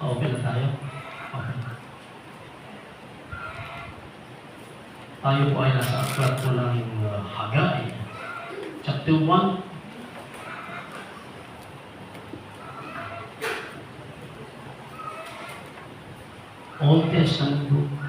Okay na tayo? Okay. Tayo po ay nasa aklat po ng uh, Hagay. Chapter 1. Old Testament book.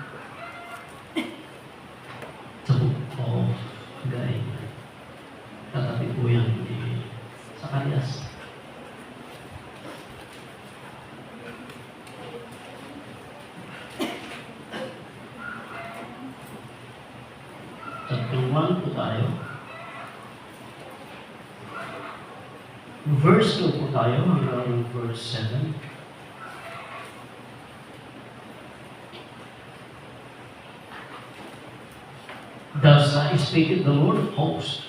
Thus I speak the Lord of hosts,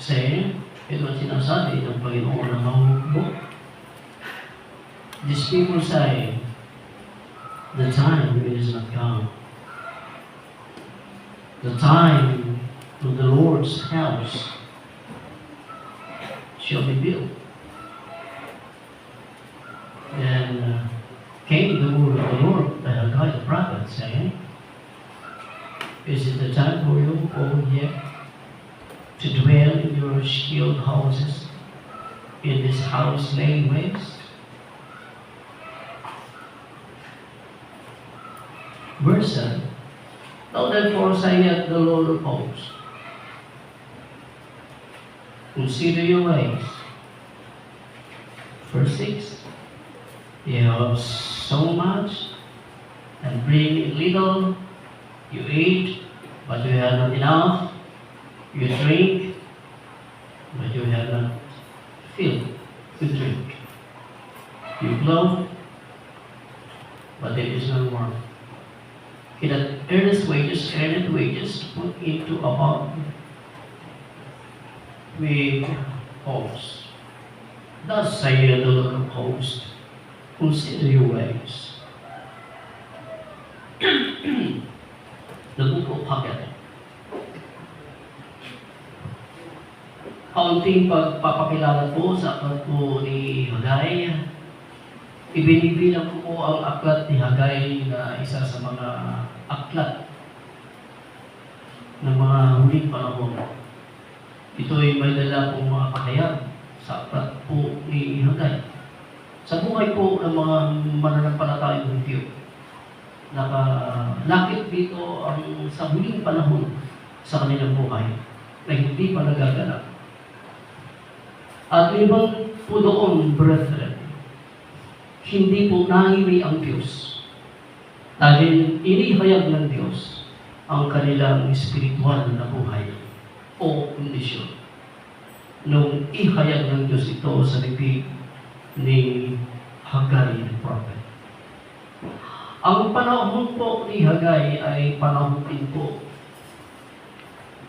saying, ito ang sinasabi ng Panginoon ng mahukbo. These people say, the time is not come. The time of the Lord's house shall be built. Then uh, came the word of the Lord by Haggai the prophet, saying, Is it the time for you over here to dwell in your skilled houses, in this house laid waste? Verse 7 Now therefore saith the Lord of hosts, Consider your ways. Verse 6 You have so much and bring little, you eat, but you have not enough, you drink, but you have not filled to drink. You blow, but there is no warmth. He that earnest wages, earned wages, put into a bond with hosts. Thus saith the Lord of hosts, consider your ways. Haggai. Kaunting pagpapakilala po sa aklat po ni Haggai. Ibinibilang ko po ang aklat ni Haggai na isa sa mga aklat ng mga huling panahon. Ito ay may dala pong mga pahayag sa aklat po ni Haggai. Sa buhay po ng mga mananampalatayang Hudyo, nakalakit dito ang sa huling panahon sa kanilang buhay na hindi pa nagaganap. At ibang po doon, brethren, hindi po nangimi ang Diyos. Dahil inihayag ng Diyos ang kanilang spiritual na buhay o kondisyon. Nung ihayag ng Diyos ito sa bibig ni Haggai the prophet. Ang panahon po ni Haggai ay panahon din po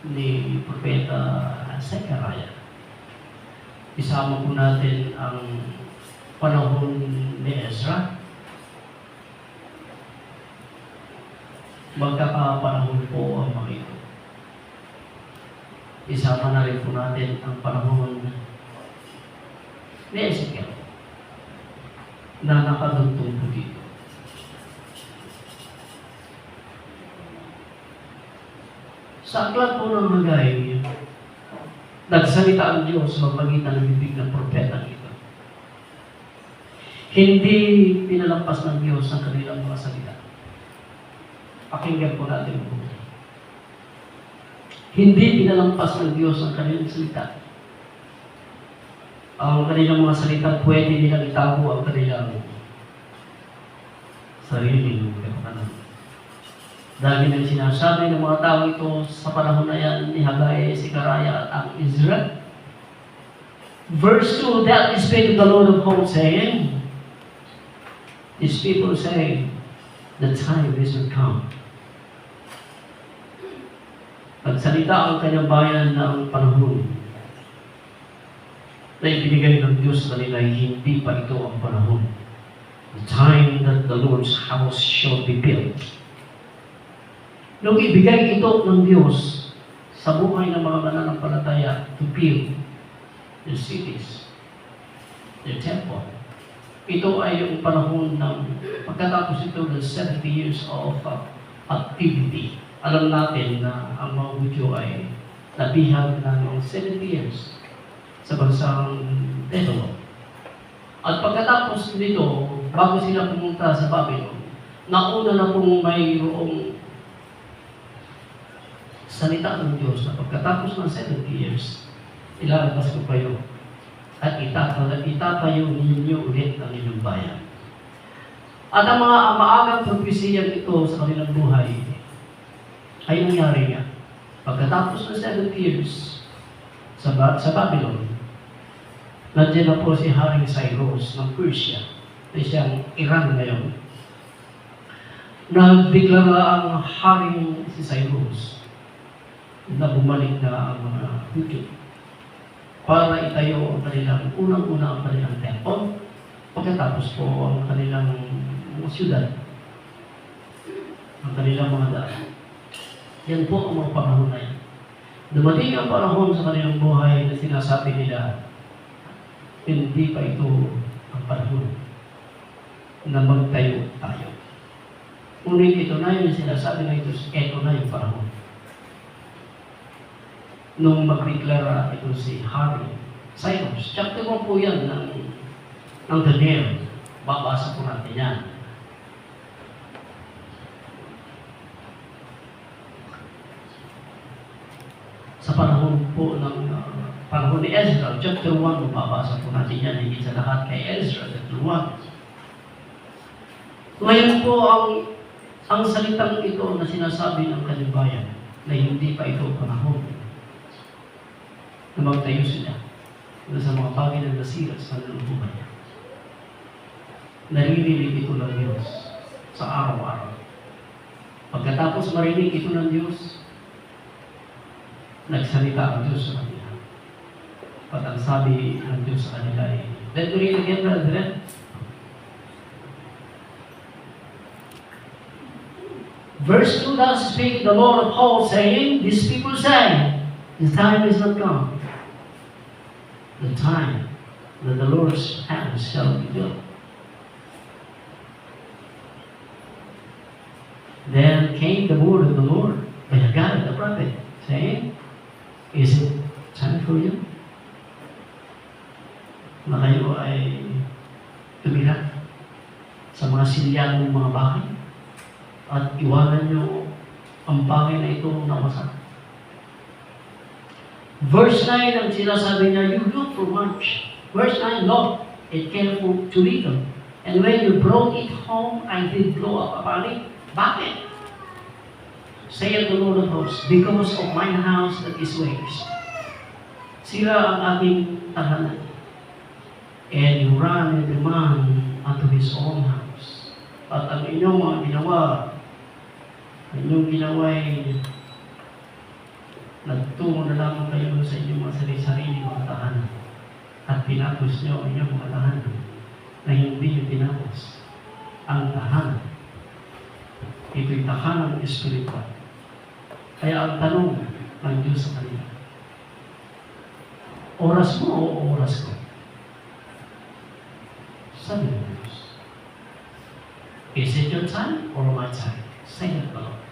ni Propeta Zechariah. Isama po natin ang panahon ni Ezra. Magkakapanahon po ang mga ito. Isama na rin po natin ang panahon ni Ezekiel na nakadugtong po dito. Sa aklat po ng Hagay, nagsalita ang Diyos sa magitan ng bibig ng propeta ito. Hindi pinalampas ng Diyos ang kanilang mga salita. Pakinggan po natin po. Hindi pinalampas ng Diyos ang kanilang salita. Ang kanilang mga salita, pwede nilang itago ang kanilang sarili ng kapakanan. Dahil ang sinasabi ng mga tao ito sa panahon na yan ni Haggai, Sikaraya at ang Israel. Verse 2, that is of the Lord of hosts saying, These people say, the time is not come. Pagsalita ang kanyang bayan na ang panahon na ibinigay ng Diyos kanila, hindi pa ito ang panahon. The time that the Lord's house shall be built. Nung ibigay ito ng Diyos sa buhay ng mga mananampalataya to build the cities, the temple, ito ay yung panahon ng pagkatapos ito ng 70 years of uh, activity. Alam natin na ang mga Hudyo ay nabihag ng 70 years sa bansang Dedalo. At pagkatapos nito, bago sila pumunta sa Babylon, nauna na pong mayroong salita ng Diyos na pagkatapos ng 70 years, ilalabas ko kayo at itatayo, itatayo ninyo ulit ang inyong bayan. At ang mga maagang propesiyang ito sa kanilang buhay ay nangyari nga. Pagkatapos ng 70 years sa, Ba- sa Babylon, nandiyan na po si Haring Cyrus ng Persia, na siyang Iran ngayon. Nagdeklara ang Haring si Cyrus na bumalik na ang mga Hudyo para itayo ang kanilang unang-una ang kanilang temple pagkatapos po ang kanilang mga syudad ang kanilang mga daan. Yan po ang mga panahon na yan. Dumating ang panahon sa kanilang buhay na sinasabi nila, hindi pa ito ang panahon na magtayo tayo. Ngunit ito na yung sinasabi na ito, ito na yung panahon nung magdeklara ito si Harry Cyrus. Chapter 1 po yan ng, ng Daniel. Babasa po natin yan. Sa panahon po ng uh, panahon ni Ezra, chapter 1, mababasa po natin yan, higit sa lahat kay Ezra, chapter 1. Ngayon po ang ang salitang ito na sinasabi ng kalibayan na hindi pa ito panahon na magtayo sila na sa mga bagay na nasira sa kanilang buhay. Naririnig ito ng Diyos sa araw-araw. Pagkatapos marinig ito ng Diyos, nagsalita ang Diyos sa kanila. At ang sabi ng Diyos sa kanila ay, Let me read again, brethren. Verse 2, Thus speak the Lord of hosts, saying, These people say, The time is not come. The time that the Lord's hands shall be built. Then came the word of the Lord by Haggai the prophet, saying, Is it time for you? Na kayo ay tumira sa mga silyang mga bahay at iwanan nyo ang bagay na ito na wasak. Verse 9 ang sinasabi niya, you look for much. Verse 9, Lord, it careful to little. And when you brought it home, I did blow up upon it. Bakit? Saith the Lord of hosts, because of my house that is waste. Sira ang aking tahanan. And you run every man unto his own house. At ang inyong mga ginawa, inyong ginawa ay nagtungo na lamang kayo sa inyong mga sarili-sarili mga tahanan. At pinapos niyo ang inyong mga tahanan na hindi niyo tinapos ang tahanan. Ito'y tahanan espiritual. Kaya ang tanong ng Diyos sa kanila, oras mo o oras ko? Sabi ng Diyos, Is it your time or my time? Say it, Lord.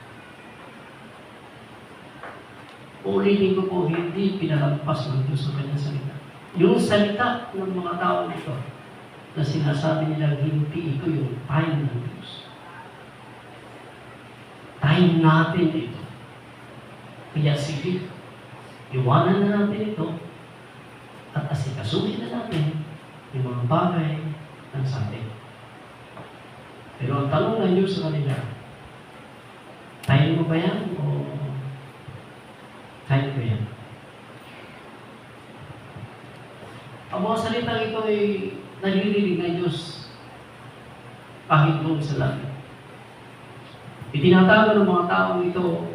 Ulitin ko po, hindi pinalampas ng Diyos ang kanyang salita. Yung salita ng mga tao nito na sinasabi nila hindi ito yung time ng Diyos. Time natin ito. Kaya sige, iwanan na natin ito at asikasuhin na natin yung mga bagay ng sabi. Pero ang tanong ng Diyos sa kanila, time mo ba yan yan? Ang mga salitang ito ay naririnig ng Diyos kahit doon sa langit. Itinatago ng mga taong ito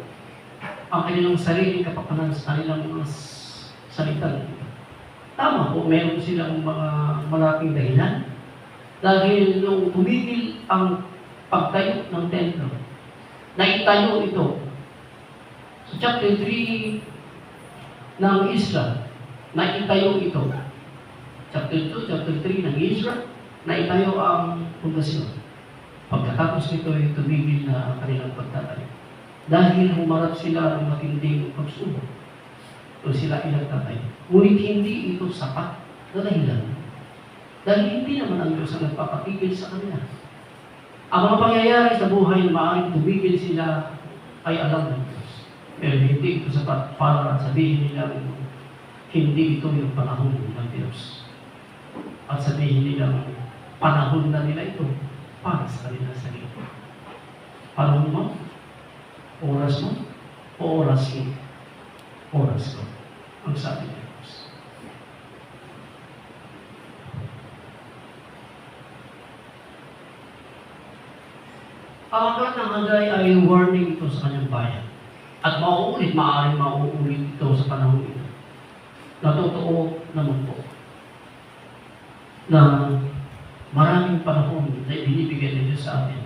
ang kanilang sariling kapakanan sa kanilang mga s- salitang ito. Tama po, meron silang mga malaking dahilan. Dahil nung tumigil ang pagtayo ng templo, naitayo ito sa chapter 3 ng Isra, naitayo ito. Chapter 2, chapter 3 ng Isra, na itayo ang pundasyon. Pagkatapos nito ay tumigil na ang kanilang pagtatayo. Dahil humarap sila ng matinding pagsubok. O sila inagtatay. Ngunit hindi ito sapat na dahilan. Dahil hindi naman ang Diyos ang nagpapatigil sa kanila. Ang mga pangyayari sa buhay na maaaring tumigil sila ay alam ng. Pero hindi ito sapat para sabihin nila hindi ito yung panahon ng Diyos. At sabihin nila panahon na nila ito para sa kanila sarili. Panahon mo? Oras mo? O oras mo? Oras ko. Ang sabi Diyos. Ang aklat ng Hagay ay warning ito sa kanyang bayan. At mauulit, maaaring mauulit ito sa panahon ito. Na totoo naman po na maraming panahon na binibigyan ng Diyos sa atin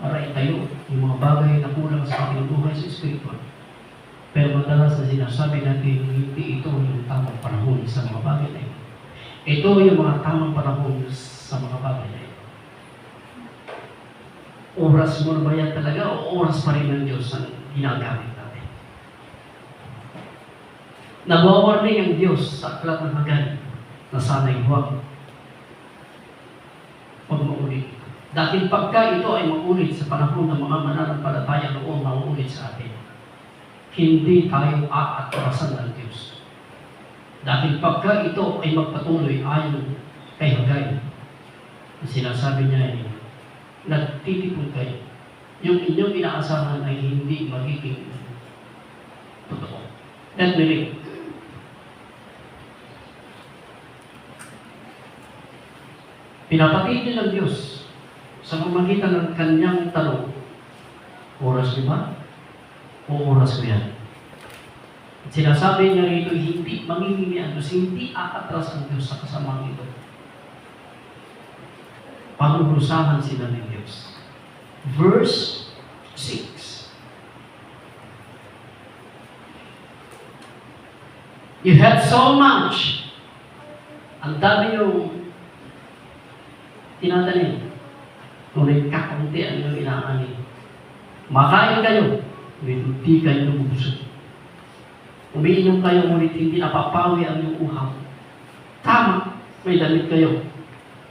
para itayo yung mga bagay na kulang sa ating buhay sa spiritual. Pero madalas na sinasabi natin, hindi ito yung tamang panahon sa mga bagay na ito. Ito yung mga tamang panahon sa mga bagay na ito. Oras mo na ba yan talaga o oras pa rin ng Diyos ang ginagamit? Nagwawarning ang Diyos sa aklat ng Hagay na sana'y huwag huwag maulit. Dahil pagka ito ay maulit sa panahon ng mga mananampalataya noong mauulit sa atin, hindi tayo aatrasan ng Diyos. Dahil pagka ito ay magpatuloy ayon kay Hagay, sinasabi niya ay nagtitipon kayo. Yung inyong inaasahan ay hindi magiging totoo. Let me Pinapatid ng Diyos sa pamagitan ng kanyang tanong, oras mo ba? O oras ko yan? At sinasabi niya rito, hindi magiging ang Diyos, hindi aatras ang Diyos sa kasamang ito. Panurusahan sila ng Diyos. Verse 6. You had so much. Ang dami yung tinatanim. Ngunit kakaunti ang iyong inaanin. Makain kayo, ngunit hindi kayo lumubusog. Umiinom kayo, ngunit hindi napapawi ang iyong uhaw. Tama, may damit kayo.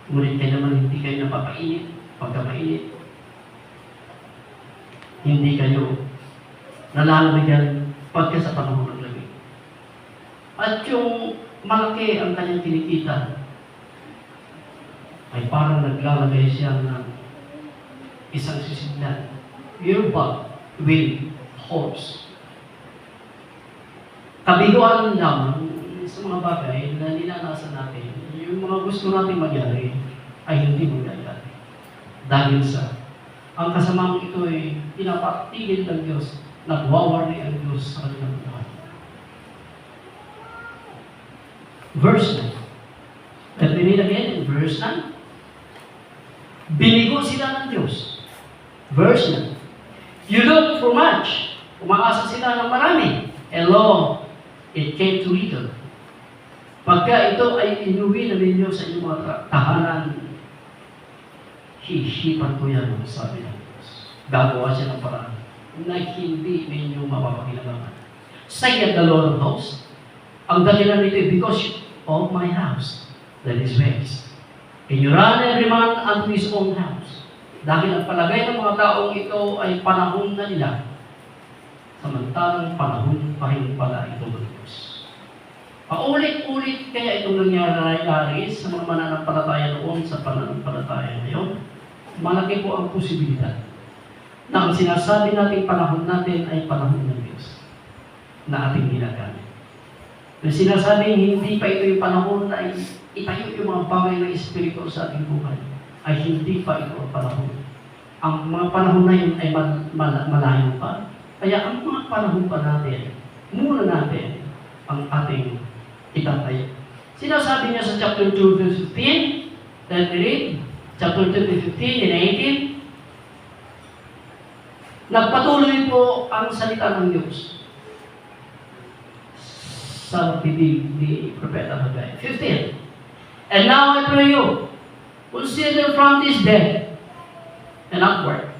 Ngunit kayo naman hindi kayo napapainit pagka mainit. Hindi kayo nalalamigan pagka sa panahon ng lamig. At yung malaki ang kanyang kinikita, ay parang naglalagay siya ng isang sisignan. Earbud with horse. Kabiguan lamang sa mga bagay na ninanasan natin, yung mga gusto natin magyari ay hindi mangyayari. Dahil sa ang kasamang ito ay pinapatigil ng Diyos, nagwawari ang Diyos sa kanilang buhay. Verse 9. Let me read again in verse 9. Binigo sila ng Diyos. Verse 9. You look for much. Umaasa sila ng marami. Hello, it came to little. Pagka ito ay inuwi na ninyo sa inyong mga ta- tahanan, hihipag ko yan, sabi ng Diyos. Gagawa siya ng paraan na hindi ninyo mapapakilabangan. Say the Lord of hosts, ang dahilan nito because of my house that is raised. You run every man unto his own house. Dahil ang palagay ng mga taong ito ay panahon na nila. Samantalang panahon pa rin pala ito ng Diyos. Paulit-ulit kaya itong nangyayari sa mga mananampalataya noon sa pananampalataya ngayon. Malaki po ang posibilidad na ang sinasabi nating panahon natin ay panahon ng Diyos na ating ginagamit. Na sinasabing hindi pa ito yung panahon na itayo yung mga bagay na espiritu sa ating buhay, ay hindi pa ito ang panahon. Ang mga panahon na yun ay mal, mal, malayo pa. Kaya ang mga panahon pa natin, muna natin ang ating itatayo. Sinasabi niya sa chapter 2, verse 15, let me read, chapter 2, verse 15 and 18, Nagpatuloy po ang salita ng Diyos sa bibig ni Propeta Haggai. 15. And now I pray you, Consider from this day and upward.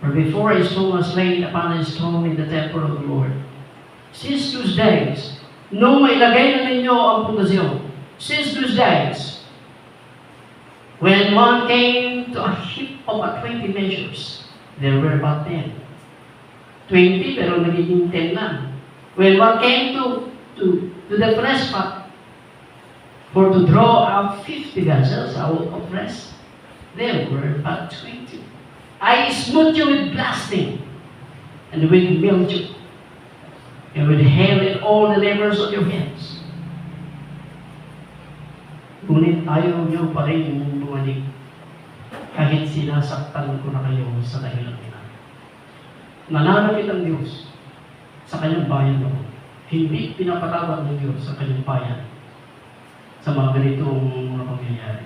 For before his stone was laid upon his throne in the temple of the Lord. Since those days, nung mailagay na ninyo ang pundasyon, since those days, when one came to a heap of a 20 measures, there were about 10. 20 pero nagiging 10 lang. When one came to, to, to the pot, for to draw out 50 vessels out of rest, there were but 20. I smote you with blasting, and with mildew, and with hail in all the labors of your hands. Ngunit ayaw niyo pa rin bumalik, kahit sinasaktan ko na kayo sa dahilan nila. Nananakit ang Diyos sa kanyang bayan noon. Hindi pinapatawad ng Diyos sa kanyang bayan sa mga ganitong mga pangyayari.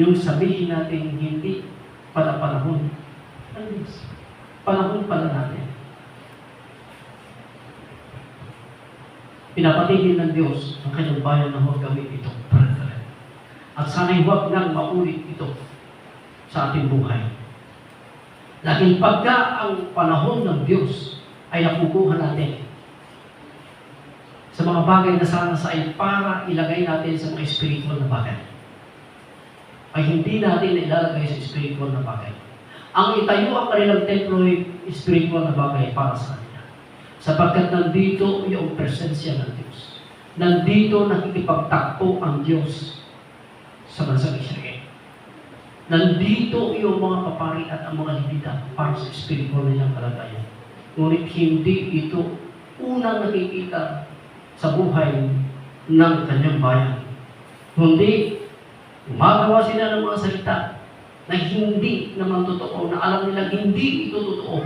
Yung sabihin natin hindi pala panahon ng Diyos. Panahon pala natin. Pinapatigil ng Diyos ang kanyang bayan na huwag gawin ito, brethren. At sana'y huwag nang maulit ito sa ating buhay. Dahil pagka ang panahon ng Diyos ay nakukuha natin sa mga bagay na sana sa ay para ilagay natin sa mga spiritual na bagay, ay hindi natin ilalagay sa spiritual na bagay. Ang itayo ang kanilang templo ay spiritual na bagay para sa kanila. Sapagkat nandito yung presensya ng Diyos. Nandito nakikipagtakpo ang Diyos sa bansang Israel. Nandito yung mga papari at ang mga libida para sa spiritual na niyang kalagayan. Ngunit hindi ito unang nakikita sa buhay ng kanyang bayan. Kundi, gumagawa sila ng mga salita na hindi naman totoo, na alam nila hindi ito totoo.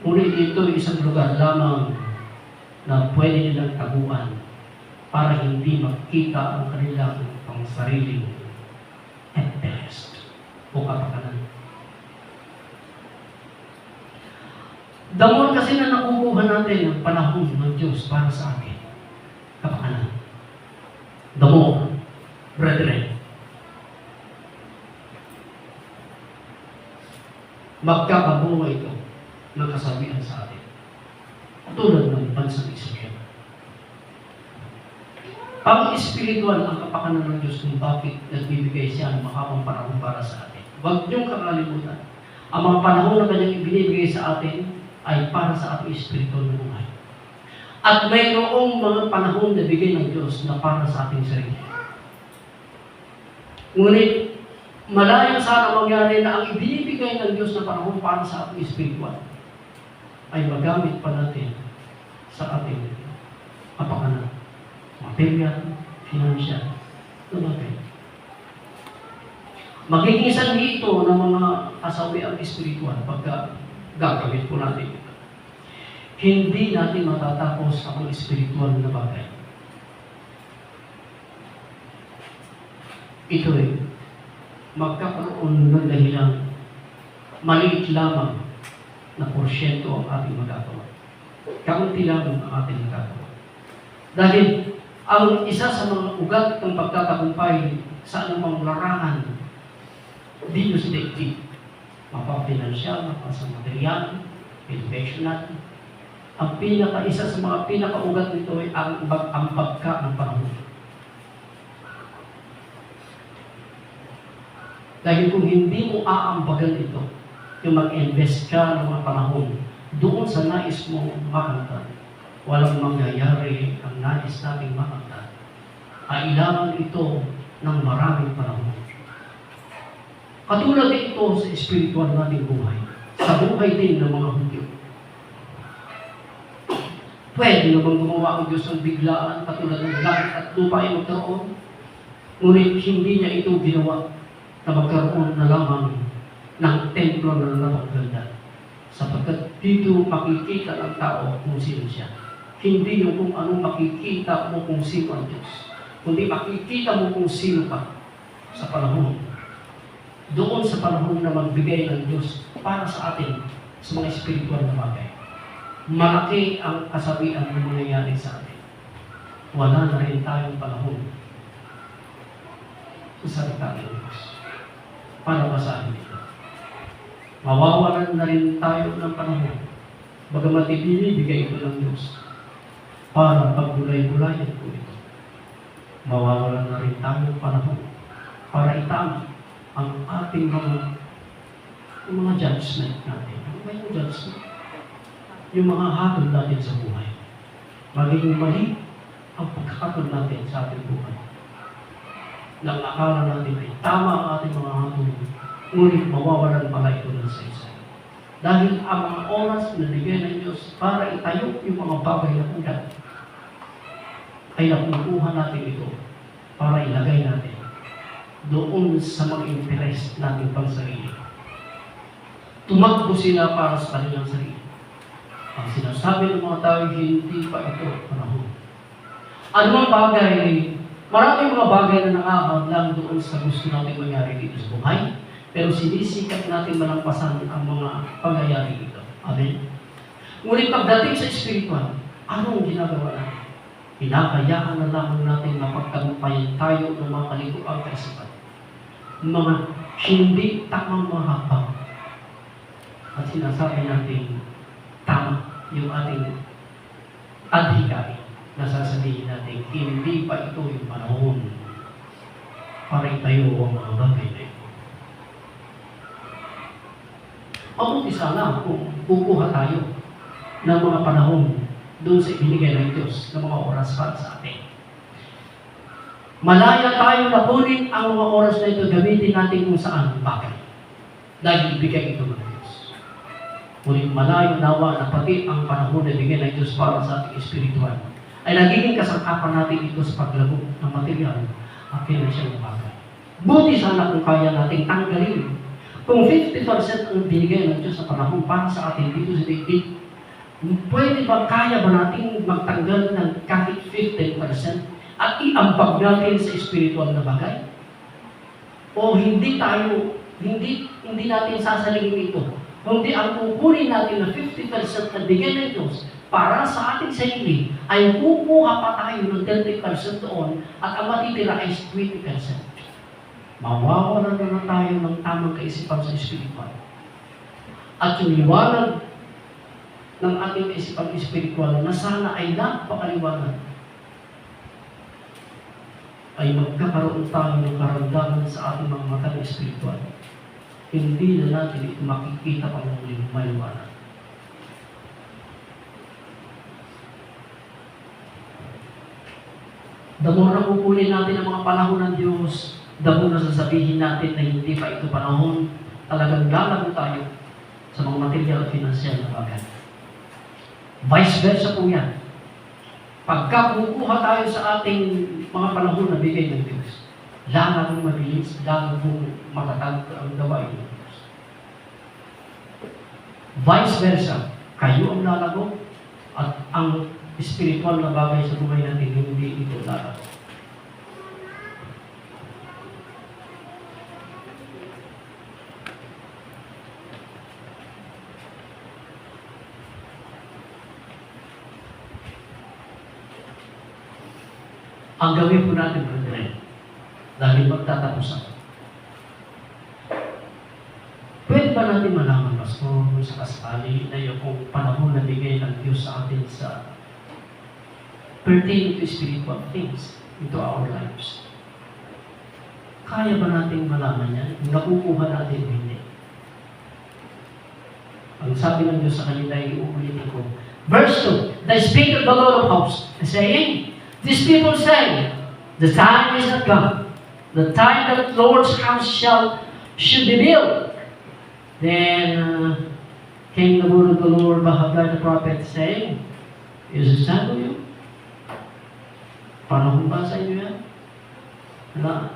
Ngunit ito ay isang lugar lamang na pwede nilang taguan para hindi makita ang kanilang pangsariling interest o kapakanan. Damon kasi na nakukuha natin ang panahon ng Diyos para sa atin. Kapakanan. The more, brethren, magkakabunga ito ng kasabihan sa atin. Tulad ng bansang Israel. Ang espiritual ang kapakanan ng Diyos kung bakit nagbibigay siya ng makapang panahon para sa atin. Huwag niyong kakalimutan. Ang mga panahon na kanyang ibinibigay sa atin ay para sa ating espiritual na buhay. At mayroong mga panahon na bigay ng Diyos na para sa ating sarili. Ngunit, malayo sana mangyari na ang ibinibigay ng Diyos na panahon para sa ating spiritual ay magamit pa natin sa ating kapakanan. Material, financial, lumagay. Magiging sanhi ito ng mga kasawiang spiritual pagka gagawin po natin. Hindi natin matatapos ang spiritual na bagay. Ito eh, magkakaroon ng dahilan maliit lamang na porsyento ang ating magagawa. Kaunti lamang ang ating magagawa. Dahil ang isa sa mga ugat ng pagtatagumpay sa anumang larangan dito sa daigdig, mapapinansyal, mapasa material, education natin, ang pinaka, isa sa mga pinakaugat nito ay ang, ang pagka ng panahon. Dahil kung hindi mo aambagan ito, yung mag-invest ka ng mga panahon doon sa nais mong makanta, walang mangyayari ang nais nating makanta. Kailangan ito ng maraming panahon. Katulad ito sa spiritual nating buhay, sa buhay din ng mga Hudyo. Pwede naman gumawa ang Diyos ng biglaan, katulad ng langit at lupa ay magkaroon. Ngunit hindi niya ito ginawa na magkaroon na lamang ng templo na napaganda. Sapagkat dito makikita ng tao kung sino siya. Hindi yung kung anong makikita mo kung sino ang Diyos. Kundi makikita mo kung sino ka sa panahon. Doon sa panahon na magbigay ng Diyos para sa atin sa mga spiritual na bagay. Malaki ang kasabihan na mangyayari sa atin. Wala na rin tayong panahon sa salita ng Diyos. Para basahin ito. Mawawalan na rin tayo ng panahon. Bagamat ibinibigay ito ng Diyos para paggulay-gulayan po ito. Mawawalan na rin tayo ng panahon para itama ang ating mga mga judgment natin. Ano ba yung judgment? Yung mga hatol natin sa buhay. Maging mali ang pagkakatol natin sa ating buhay. Nang akala natin ay tama ang ating mga hatol, ngunit mawawalan pala ito ng saysay. Dahil ang mga oras na bigay ng Diyos para itayo yung mga bagay na ulat, ay nakukuha natin ito para ilagay natin doon sa mga interest natin pang sarili. Tumakbo sila para sa kanilang sarili. Ang sinasabi ng mga tao, hindi pa ito panahon. Ano mga bagay, maraming mga bagay na nakakadlang doon sa gusto natin mangyari dito sa buhay, pero sinisikat natin malampasan ang mga pangyayari dito. Amen? Ngunit pagdating sa spiritual, anong ginagawa natin? Pinakayaan na lamang natin na pagtagumpayan tayo ng mga kalikuang kaisipan. Mga hindi tamang mga hakbang. At sinasabi natin, tama yung ating adhikari na sasabihin natin, hindi pa ito yung panahon para itayo ang mga bagay na ito. Mabuti sana kung kukuha tayo ng mga panahon doon sa ibinigay ng Diyos ng mga oras para sa atin. Malaya tayo na kunin ang mga oras na ito, gamitin natin kung saan bagay. Dahil ibigay ito Diyos. Ngunit malayo nawa na pati ang panahon na bigay ng Diyos para sa ating espiritual ay nagiging kasangkapan natin ito sa paglago ng material at financial bagay. Buti sana kung kaya nating tanggalin. Kung 50% ang binigay ng Diyos sa panahon para sa atin dito sa daigdig, pwede ba, kaya ba nating magtanggal ng kahit 15% at iambag natin sa spiritual na bagay? O hindi tayo, hindi, hindi natin sasalingin ito. Kundi ang kukunin natin na 50% na bigay ng Diyos para sa ating sarili, ay kukuha pa tayo ng 30% doon at ang matitira ay 20%. Mawawalan na na tayo ng tamang kaisipan sa spiritual. At yung liwanag ng ating kaisipan spiritual na sana ay napakaliwanag ay magkakaroon tayo ng karamdaman sa ating mga mata ng spiritual. Hindi na natin makikita pang maliwanag. The more na kukunin natin ang mga panahon ng Diyos, the more na sasabihin natin na hindi pa ito panahon, talagang lalago tayo sa mga material at financial na bagay. Vice versa po yan. Pagka kukuha tayo sa ating mga panahon na bigay ng Diyos, lalong mabilis, lalong matatag ang gawain ng Diyos. Vice versa, kayo ang lalago at ang spiritual na bagay sa buhay natin hindi ito lalago. Ang gawin po natin, brethren, dahil magtatapos ako. Pwede ba natin malaman, Pastor, kung sa kasali na yung panahon na bigay ng Diyos sa atin sa pertaining to spiritual things into our lives? Kaya ba natin malaman yan? Nakukuha natin hindi? Ang sabi ng Diyos sa kanila ay uulitin ko. Verse 2, The Spirit of the Lord of hosts saying, These people say, the time is not come. The time that the Lord's house shall should be built. Then uh, came the word of the Lord by the prophet saying, Is it time for you? Panahon ba sa inyo yan? Wala.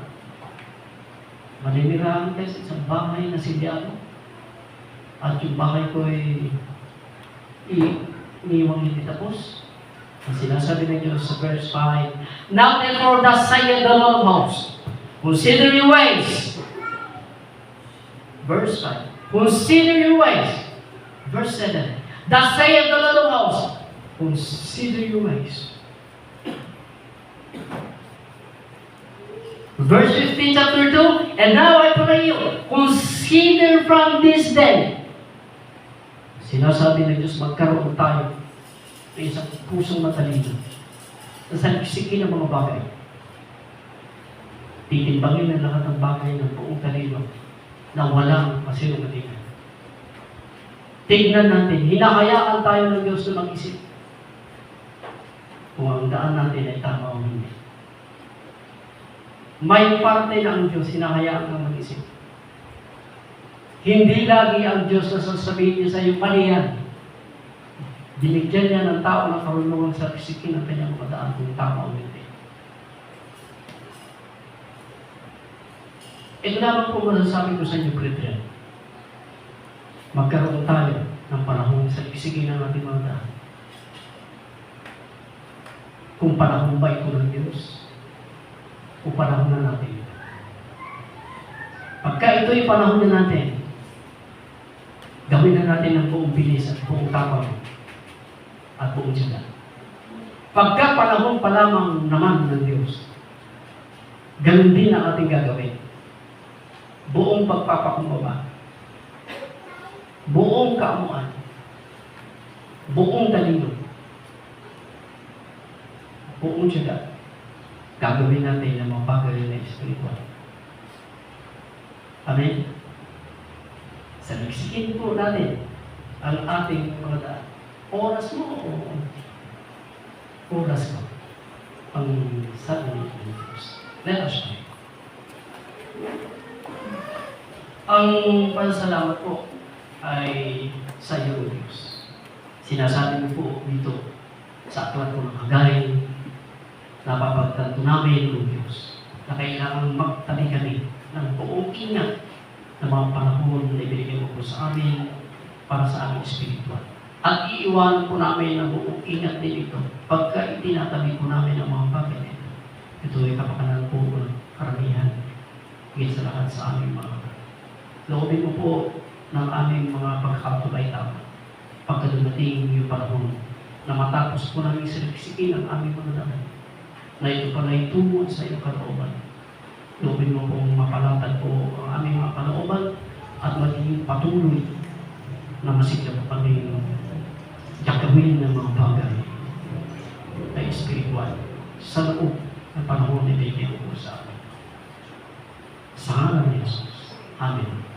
Maninirahan kayo sa bahay na silyado. At yung bahay ko ay iniwang hindi tapos. Ang sinasabi ng Diyos sa verse 5, Now therefore thus saith the Lord of hosts, Consider your ways. Verse 5, Consider your ways. Verse 7, Thus saith the Lord of hosts, Consider your ways. Verse 15, chapter 2, And now I pray you, consider from this day. Sinasabi ng Diyos, magkaroon tayo ng isang pusong matalino na salisikin ng mga bagay. Titimbangin ng lahat ng bagay ng buong talino na walang masinungalingan. Tignan natin, hinahayaan tayo ng Diyos na mag-isip kung ang daan natin ay tama o hindi. May parte na ang Diyos, hinahayaan kang mag-isip. Hindi lagi ang Diyos na sasabihin niya sa iyo, mali yan. Binigyan niya ng tao ng karunungan sa pisikin ng kanyang mga daan kung tama o hindi. Ito lamang po masasabi ko sa inyo, brethren. Magkaroon tayo ng panahon sa pisigin ng ating mga daan. Kung panahon ba ito ng Diyos, o panahon na natin. Pagka ito'y panahon na natin, gawin na natin ng buong bilis at buong tapang at buong tiyaga. Pagka panahon pa lamang naman ng Diyos, ganun din ang ating gagawin. Buong pagpapakumbaba, buong kaamuan, buong talino, buong tiyaga, gagawin natin ng mga bagay na espiritual. Amen? Saliksikin po natin ang ating mga daan. Oras mo o oras ko ang sabi ng Diyos. Let us pray. Ang pasalamat po ay sa iyo, Diyos. Sinasabi mo po dito sa aklat ko ng Hagay, napapagtanto namin, O Diyos, na kailangan magtabi kami ng buong ingat ng mga panahon na ibigay mo po sa amin para sa aming espiritual. At iiwanan po namin ng buong ingat din ito pagka itinatabi po namin ang mga bagay na ito. Ay kapakanan po ng karamihan higit sa lahat sa aming mga Loobin mo po ng aming mga pagkakatulay tama pagka dumating yung panahon na matapos po namin siliksikin ang aming mga daan na ito pala ay tungo sa iyong kalooban. Loobin mo pong mapalatag po ang aming mga kalooban at maging patuloy na masigla po kami gagawin ng mga bagay na espiritual sa loob ng panahon na ibigay mo sa amin. Sa ngalan ni Jesus. Amen.